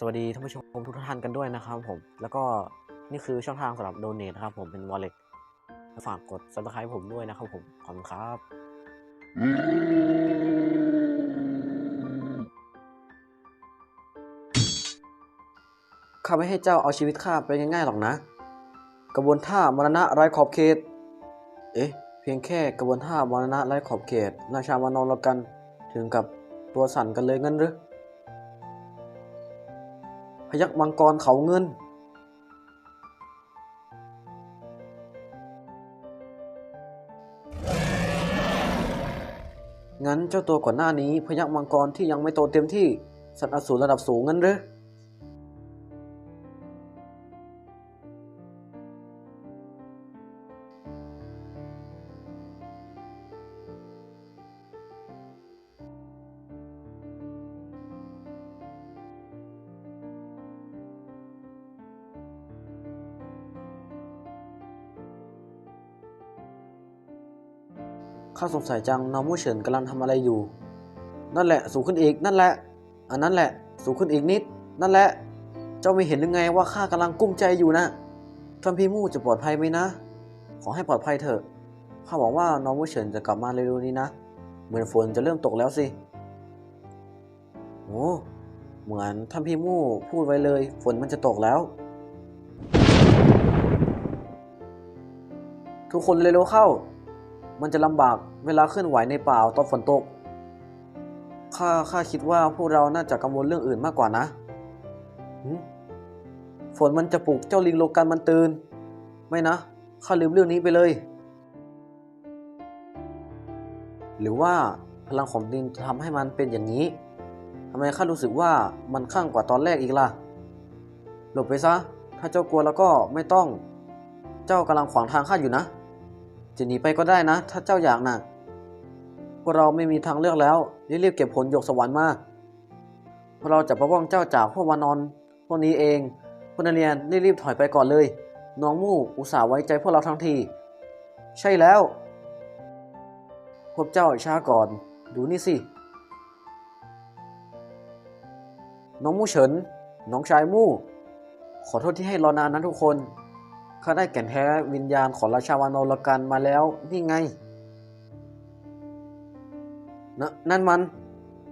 สวัสดีท่านผู้ชมทุกท่านกันด้วยนะครับผม แล้วก็นี่คือช่องทางสำหรับโดเนทนะครับผมเป็น wallet ฝากกด subscribe ผมด้วยนะครับผมขอบคุณครับ ข้าไม่ให้เจ้าเอาชีวิตข้าไปง่ายๆหรอกนะ กระบวนท่ามรณะไร้ขอบเขต เอ๊ะ เพียงแค่กระบวนท่ามรณะไร้ขอบเขต ราชาวานอนละกัน ถึงกับตัวสั่นกันเลยงั้นหรือ พยักมังกรเขาเงิน งั้นเจ้าตัวก่อนหน้านี้พยักมังกรที่ยังไม่โตเต็มที่ สัตว์อสูรระดับสูงงั้นหรือ ข้าสงสัยจังน้องมู่เฉินกำลังทำอะไรอยู่ นั่นแหละสูงขึ้นอีกนั่นแหละ อันนั้นแหละสูงขึ้นอีกนิด นั่นแหละ เจ้าไม่เห็นหรือไงว่าข้ากำลังกุ้มใจอยู่นะท่านพี่มู่จะปลอดภัยไหมนะ ขอให้ปลอดภัยเถอะข้าหวังว่าน้องมู่เฉินจะกลับมาเร็วๆนี้นะ เหมือนฝนจะเริ่มตกแล้วสิโอ้เหมือนท่านพี่มู่พูดไว้เลย ฝนมันจะตกแล้ว ทุกคนเร็วๆเข้า มันจะลำบาก เวลาเคลื่อนไหวในป่าตอนฝนตก ข้าข้าคิดว่าพวกเราน่าจะกังวลเรื่องอื่นมากกว่านะ ฝนมันจะปลุกเจ้าลิงโลกันมันตื่น ไม่นะ ข้าลืมเรื่องนี้ไปเลย หรือว่าพลังของดินจะทำให้มันเป็นอย่างนี้ทำไมข้ารู้สึกว่ามันข้างกว่าตอนแรกอีกล่ะ หลบไปซะ ถ้าเจ้ากลัวแล้วก็ไม่ต้อง เจ้ากำลังขวางทางข้าอยู่นะ จะหนีไปก็ได้นะ ถ้าเจ้าอยากนะ่ะพวกเราไม่มีทางเลือกแล้ว รีบๆเก็บผลหยกสวรรค์มาพวกเราจะปกป้องเจ้าจากพวกวานอนพวกนี้เองพวกนักเรียนรีบๆถอยไปก่อนเลย น้องมู่อุตส่าห์ไว้ใจพวกเราทั้งที ใช่แล้วพวกเจ้าช้าก่อน ดูนี่สิ น้องมู่เฉิน น้องชายมู่ ขอโทษที่ให้รอนานนะทุกคน ข้าได้แก่นแท้วิญญาณของราชาวานอลกันมาแล้วนี่ไงนะนั่นมัน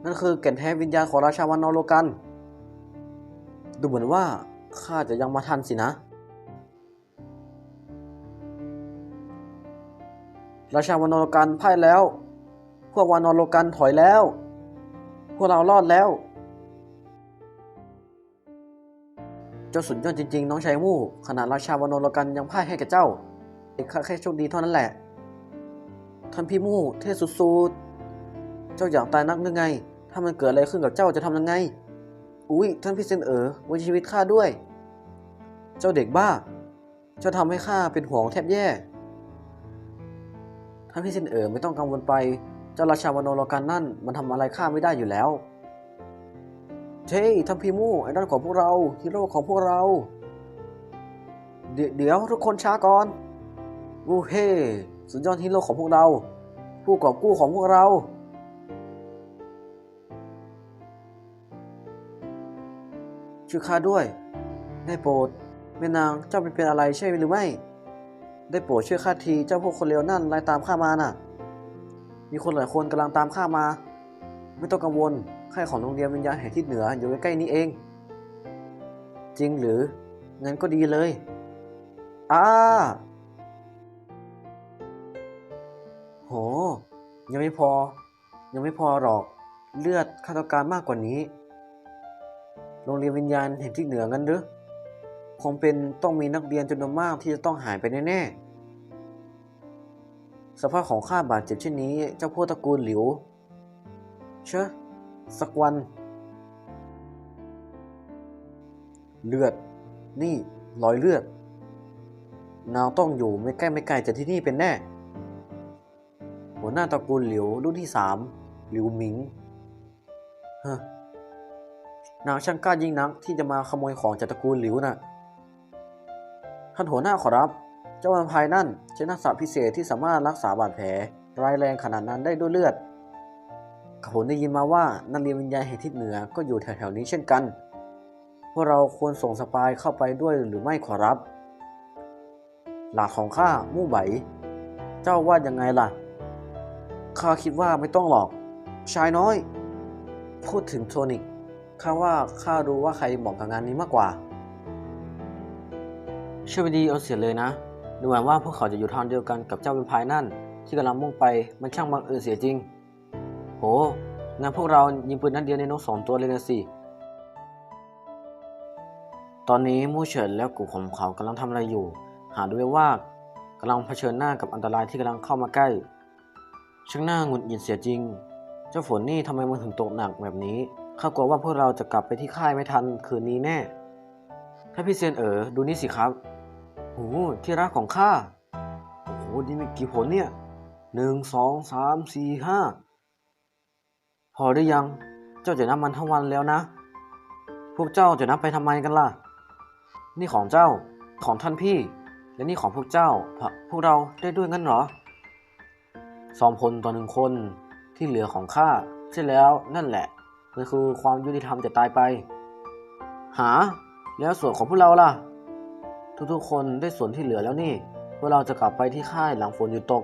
นั่นคือแก่นแท้วิญญาณของราชาวานอลกัน ดูเหมือนว่าข้าจะยังมาทันสินะ ราชาวานอลกันพ่ายแล้ว พวกวานอลกันถอยแล้ว พวกเรารอดแล้ว จ้าสุดยอดจริงๆ น้องชายมู่ ขนาดราชาวานอลกันยังพ่ายให้กับเจ้าเอกข้าแค่โชคดีเท่านั้นแหละ ท่านพี่มู่ เท่สุดๆ เจ้าอยากตายนักหรือไง ถ้ามันเกิดอะไรขึ้นกับเจ้าจะทำยังไง อุ้ยท่านพี่เซนเอ๋อไว้ชีวิตข้าด้วย เจ้าเด็กบ้า เจ้าทำให้ข้าเป็นห่วงแทบแย่ ท่านพี่เซนเอ๋อไม่ต้องกังวลไป เจ้าราชาวานอลกันนั่นมันทำอะไรข้าไม่ได้อยู่แล้ว เฮ้ท่านพี่มู่ไอดอลของพวกเราฮีโร่ของพวกเราเดี๋ยวเดี๋ยวทุกคนช้าก่อนวูเฮ่สุดยอดฮีโร่ของพวกเรา ผู้กอบกู้ของพวกเรา ช่วยข้าด้วย ได้โปรดแม่นางเจ้าเป็นเป็นอะไรใช่หรือไม่ ได้โปรดช่วยข้าทีเจ้าพวกคนเลวนั่นไล่ตามข้ามาน่ะ มีคนหลายคนกำลังตามข้ามา ไม่ต้องกังวล ค่ายของโรงเรียนวิญญาณแห่งทิศเหนืออยู่ใกล้ๆนี้เอง จริงหรือ งั้นก็ดีเลย อ้า โห ยังไม่พอ ยังไม่พอหรอก เลือดข้าต้องการมากกว่านี้ โรงเรียนวิญญาณแห่งทิศเหนืองั้นหรือ คงเป็นต้องมีนักเรียนจำนวนมากที่จะต้องหายไปแน่ๆสภาพของข้าบาดเจ็บเช่นนี้ เจ้าพวกตระกูลหลิว เชอะ สักวัน เลือด นี่รอยเลือด นางต้องอยู่ไม่ใกล้ไม่ไกลจากที่นี่เป็นแน่ หัวหน้าตระกูลหลิวรุ่นที่สามหลิวหมิงเฮ้อนางช่างกล้ายิ่งนักที่จะมาขโมยของจากตระกูลหลิวน่ะ ท่านหัวหน้าขอรับ เจ้าวันพายนั่นใช้ทักษะพิเศษที่สามารถรักษาบาดแผลร้ายแรงขนาดนั้นได้ด้วยเลือด ผมได้ยินมาว่านักเรียนวิญญาณแห่งทิศเหนือก็อยู่แถวๆนี้เช่นกัน พวกเราควรส่งสปายเข้าไปด้วยหรือไม่ขอรับ หลักของข้ามู่ไหบเจ้าว่ายังไงล่ะ ข้าคิดว่าไม่ต้องหรอก ชายน้อย พูดถึงโทนิก ข้าว่าข้ารู้ว่าใครเหมาะกับงานนี้มากกว่าเชื่อไปดีเอาเสียเลยนะ ดูเหมือนว่าพวกเขาจะอยู่ทางเดียวกันกับเจ้าเป็นพายนั่น ที่กำลังมุ่งไปมันช่างบังเอิญเสียจริง โห งั้นพวกเรายิงปืนนัดเดียวในนกสองตัวเลยนะสิ ตอนนี้มู่เฉินและกลุ่มของเขากำลังทำอะไรอยู่ หาดูได้ว่ากำลังเผชิญหน้ากับอันตรายที่กำลังเข้ามาใกล้ช่างน่าหงุดหงิดเสียจริง เจ้าฝนนี่ทำไมมันถึงตกหนักแบบนี้ ข้ากลัวว่าพวกเราจะกลับไปที่ค่ายไม่ทันคืนนี้แน่ ถ้าพี่เซียนเอ๋อดูนี่สิครับโอ้ที่รักของข้า โอ้โหนี่มีกี่ผลเนี่ยหนึ่งสองสามสี่ห้า พอหรือยัง เจ้าจะนับมันทั้งวันแล้วนะ พวกเจ้าจะนับไปทำไมกันล่ะ นี่ของเจ้า ของท่านพี่ และนี่ของพวกเจ้า พวกเราได้ด้วยงั้นเหรอ สองคนต่อหนึ่งคนที่เหลือของข้าใช่แล้วนั่นแหละมันคือความยุติธรรมจะตายไป หา แล้วส่วนของพวกเราล่ะ ทุกๆคนได้ส่วนที่เหลือแล้วนี่ พวกเราจะกลับไปที่ค่ายหลังฝนหยุดตก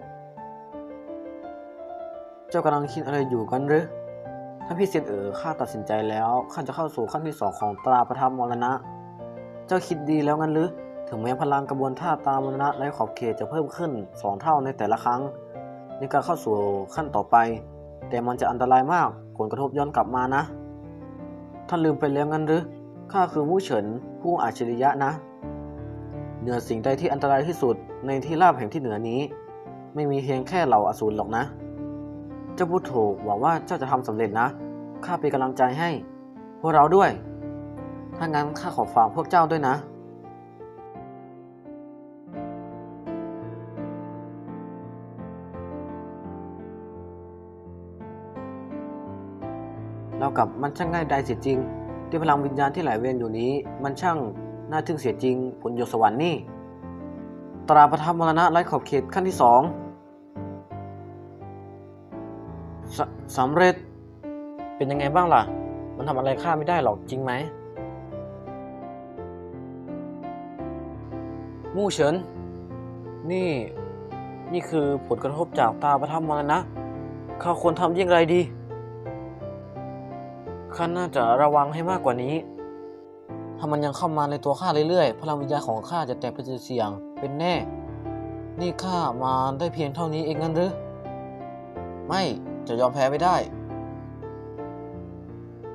เจ้ากำลังคิดอะไรอยู่กันหรือ ถ้าพี่เซียนเอ๋อข้าตัดสินใจแล้วข้าจะเข้าสู่ขั้นที่สองของตราประทับมรณะ เจ้าคิดดีแล้วงั้นหรือ ถึงแม้พลังกระบวนท่าตามรณะและขอบเขตจะเพิ่มขึ้นสองเท่าในแต่ละครั้ง ในการเข้าสู่ขั้นต่อไป แต่มันจะอันตรายมากผลกระทบย้อนกลับมานะ ท่านลืมไปแล้วงั้นหรือข้าคือมู่เฉินผู้อัจฉริยะนะ เหนือสิ่งใดที่อันตรายที่สุดในที่ราบแห่งที่เหนือนี้ ไม่มีเพียงแค่เหล่าอสูรหรอกนะ เจ้าพูดถูกหวังว่าเจ้าจะทำสำเร็จนะ ข้าเป็นกำลังใจให้ พวกเราด้วย ถ้างั้นข้าขอฝากพวกเจ้าด้วยนะเรากับมันช่างง่ายดายเสียจริงด้วยพลังวิญญาณที่ไหลเวียนอยู่นี้ มันช่างน่าทึ่งเสียจริงผลโยสวรรค์นี่ ตราประทับมรณะไร้ขอบเขตขั้นที่สอง สสำเร็จเป็นยังไงบ้างล่ะ มันทำอะไรข้าไม่ได้หรอกจริงไหมมู่เฉิน นี่ นี่คือผลกระทบจากตาประทับมรณะ ข้าควรทำอย่งไรดี ข้าน่าจะระวังให้มากกว่านี้ ถ้ามันยังเข้ามาในตัวข้าเรื่อยๆ พลังวิญญาณของข้าจะแตกเป็นเสียง เป็นแน่ นี่ข้ามาได้เพียงเท่านี้เองงั้นหรือ ไม่ จะยอมแพ้ไม่ได้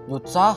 หยุดซะ